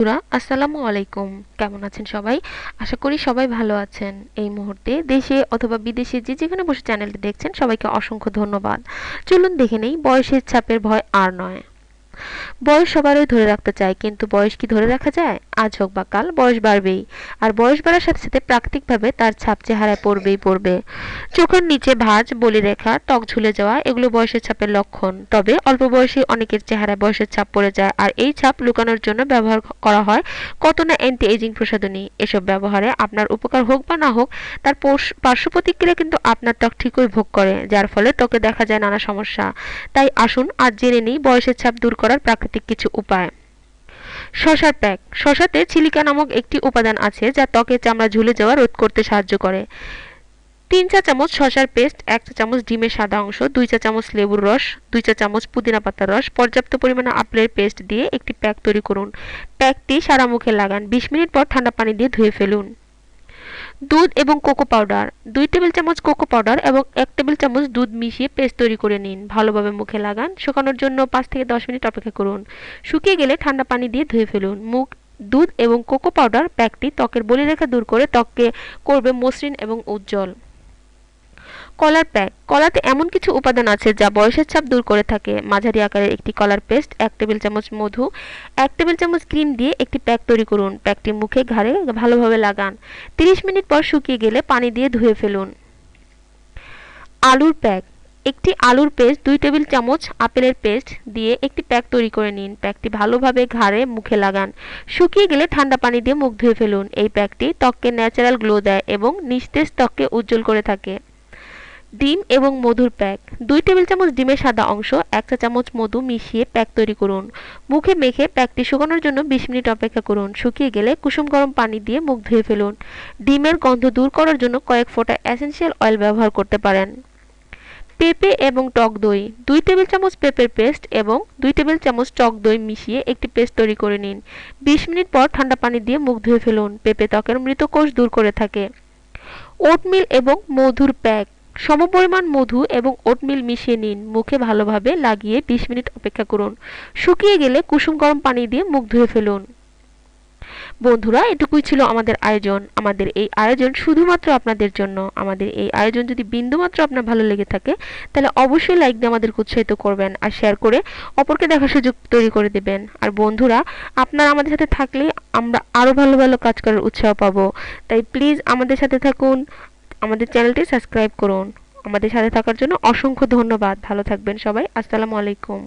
বন্ধুরা, আসসালামু আলাইকুম। কেমন আছেন সবাই? আশা করি সবাই ভালো আছেন এই মুহূর্তে। দেশে অথবা বিদেশে যে যেখানে বসে চ্যানেলটি দেখছেন, সবাইকে অসংখ্য ধন্যবাদ। চলুন দেখে নেই, বয়সের ছাপের ভয় আর নয়। বয়স সবারই ধরে রাখতে চায়, কিন্তু বয়স কি ধরে রাখা যায়? আজ হোক বা কাল, বয়স বাড়বেই। আর বয়স বাড়ার সাথে সাথে প্রাকৃতিকভাবে তার ছাপ চেহারায় পড়বেই পড়বে। চোখের নিচে ভাঁজ বলিরেখা ত্বক ঝুলে যাওয়া, এগুলো বয়সের ছাপের লক্ষণ। তবে অল্প বয়সী অনেকের চেহারায় বয়সের ছাপ পড়ে যায়, আর এই ছাপ লুকানোর জন্য ব্যবহার করা হয় কত না অ্যান্টি এজিং প্রসাধনী। এসব ব্যবহারে আপনার উপকার হোক বা না হোক, তার পার্শ্ব প্রতিক্রিয়া কিন্তু আপনার ত্বক ঠিকই ভোগ করে, যার ফলে ত্বকে দেখা যায় নানা সমস্যা। তাই আসুন, আজ জেনে নিই বয়সের ছাপ দূর করার প্রাকৃতিক কিছু উপায়। শশার প্যাক শশাতে সিলিকা নামক একটি উপাদান আছে যা ত্বকের চামড়া ঝুলে যাওয়া রোধ করতে সাহায্য করে। তিন চা চামচ শশার পেস্ট, এক চা চামচ ডিমের সাদা অংশ, দুই চা চামচ লেবুর রস, দুই চা চামচ পুদিনা পাতার রস, পর্যাপ্ত পরিমাণে আপেলের পেস্ট দিয়ে একটি প্যাক তৈরি করুন। প্যাকটি সারা মুখে লাগান। বিশ মিনিট পর ঠান্ডা পানি দিয়ে ধুয়ে ফেলুন। দুধ এবং কোকো পাউডার। দুই টেবিল চামচ কোকো পাউডার এবং এক টেবিল চামচ দুধ মিশিয়ে পেস্ট তৈরি করে নিন। ভালোভাবে মুখে লাগান। শুকানোর জন্য পাঁচ থেকে দশ মিনিট অপেক্ষা করুন। শুকিয়ে গেলে ঠান্ডা পানি দিয়ে ধুয়ে ফেলুন। মুখ, দুধ এবং কোকো পাউডার প্যাকটি ত্বকের বলিরেখা দূর করে ত্বককে করবে মসৃণ এবং উজ্জ্বল। কলার প্যাক। কলাতে এমন কিছু উপাদান আছে যা বয়সের ছাপ দূর করে থাকে। মাঝারি আকারের একটি কলার পেস্ট, এক টেবিল চামচ মধু, এক টেবিল চামচ ক্রিম দিয়ে একটি প্যাক তৈরি করুন। প্যাকটি মুখে ঘাড়ে ভালোভাবে লাগান। 30 মিনিট পর শুকিয়ে গেলে পানি দিয়ে ধুয়ে ফেলুন। আলুর প্যাক। একটি আলুর পেস্ট, দুই টেবিল চামচ আপেলের পেস্ট দিয়ে একটি প্যাক তৈরি করে নিন। প্যাকটি ভালোভাবে ঘাড়ে, মুখে লাগান। শুকিয়ে গেলে ঠান্ডা পানি দিয়ে মুখ ধুয়ে ফেলুন। এই প্যাকটি ত্বককে ন্যাচারাল গ্লো দেয় এবং নিস্তেজ ত্বককে উজ্জ্বল করে থাকে। ডিম এবং মধুর প্যাক। দুই টেবিল চামচ ডিমের সাদা অংশ, এক চা চামচ মধু মিশিয়ে প্যাক তৈরি করুন। মুখে মেখে প্যাকটি শুকানোর জন্য বিশ মিনিট অপেক্ষা করুন। শুকিয়ে গেলে কুসুম গরম পানি দিয়ে মুখ ধুয়ে ফেলুন। ডিমের গন্ধ দূর করার জন্য কয়েক ফোঁটা অ্যাসেন্সিয়াল অয়েল ব্যবহার করতে পারেন। পেঁপে এবং টক দই। দুই টেবিল চামচ পেঁপের পেস্ট এবং দুই টেবিল চামচ টক দই মিশিয়ে একটি পেস্ট তৈরি করে নিন। বিশ মিনিট পর ঠান্ডা পানি দিয়ে মুখ ধুয়ে ফেলুন। পেঁপে ত্বকের মৃত কোষ দূর করে থাকে। ওটমিল এবং মধুর প্যাক। সমপরিমাণ মধু এবং ওটমিল মিশিয়ে নিন। মুখে ভালোভাবে লাগিয়ে বিশ মিনিট অপেক্ষা করুন। শুকিয়ে গেলে কুসুম গরম পানি দিয়ে মুখ ধুয়ে ফেলুন। বন্ধুরা, এটুকুই ছিল আমাদের আয়োজন। আমাদের এই আয়োজন শুধুমাত্র আপনাদের জন্য। আমাদের এই আয়োজন যদি বিন্দুমাত্র আপনার ভালো লেগে থাকে, তাহলে অবশ্যই লাইক দিয়ে আমাদেরকে উৎসাহিত করবেন আর শেয়ার করে অপরকে দেখার সুযোগ তৈরি করে দেবেন। আর বন্ধুরা, আপনারা আমাদের সাথে থাকলে আমরা আরও ভালো ভালো কাজ করার উৎসাহ পাবো। তাই প্লিজ আমাদের সাথে থাকুন। আমাদের চ্যানেলটি সাবস্ক্রাইব করুন। আমাদের সাথে থাকার জন্য অসংখ্য ধন্যবাদ। ভালো থাকবেন সবাই। আসসালামু আলাইকুম।